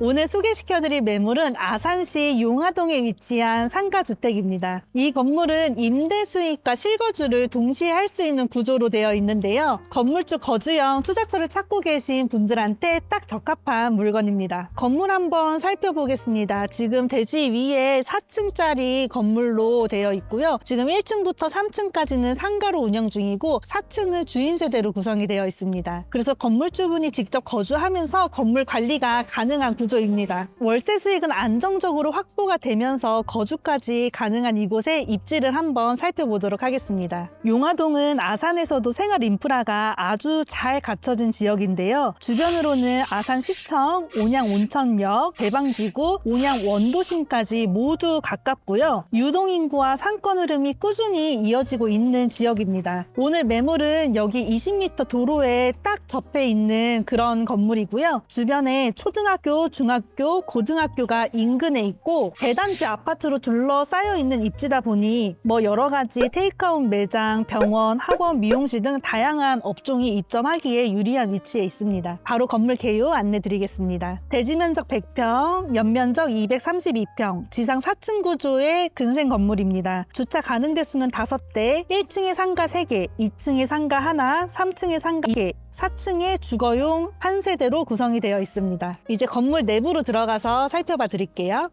오늘 소개시켜드릴 매물은 아산시 용화동에 위치한 상가주택입니다. 이 건물은 임대 수익과 실거주를 동시에 할 수 있는 구조로 되어 있는데요. 건물주 거주형 투자처를 찾고 계신 분들한테 딱 적합한 물건입니다. 건물 한번 살펴보겠습니다. 지금 대지 위에 4층짜리 건물로 되어 있고요. 지금 1층부터 3층까지는 상가로 운영 중이고 4층은 주인 세대로 구성이 되어 있습니다. 그래서 건물주분이 직접 거주하면서 건물 관리가 가능한 구조 입니다. 월세 수익은 안정적으로 확보가 되면서 거주까지 가능한 이곳에 입지를 한번 살펴보도록 하겠습니다. 용화동은 아산에서도 생활 인프라가 아주 잘 갖춰진 지역인데요. 주변으로는 아산시청, 온양 온천역, 대방지구, 온양 원도심까지 모두 가깝고요. 유동 인구와 상권 흐름이 꾸준히 이어지고 있는 지역입니다. 오늘 매물은 여기 20m 도로에 딱 접해 있는 그런 건물이고요. 주변에 초등학교, 중학교, 고등학교가 인근에 있고 대단지 아파트로 둘러싸여 있는 입지다 보니 뭐 여러 가지 테이크아웃 매장, 병원, 학원, 미용실 등 다양한 업종이 입점하기에 유리한 위치에 있습니다. 바로 건물 개요 안내 드리겠습니다. 대지 면적 100평, 연면적 232평, 지상 4층 구조의 근생 건물입니다. 주차 가능 대수는 5대, 1층에 상가 3개, 2층에 상가 하나, 3층에 상가 2개, 4층에 주거용 한 세대로 구성이 되어 있습니다. 이제 건물 내부로 들어가서 살펴봐 드릴게요.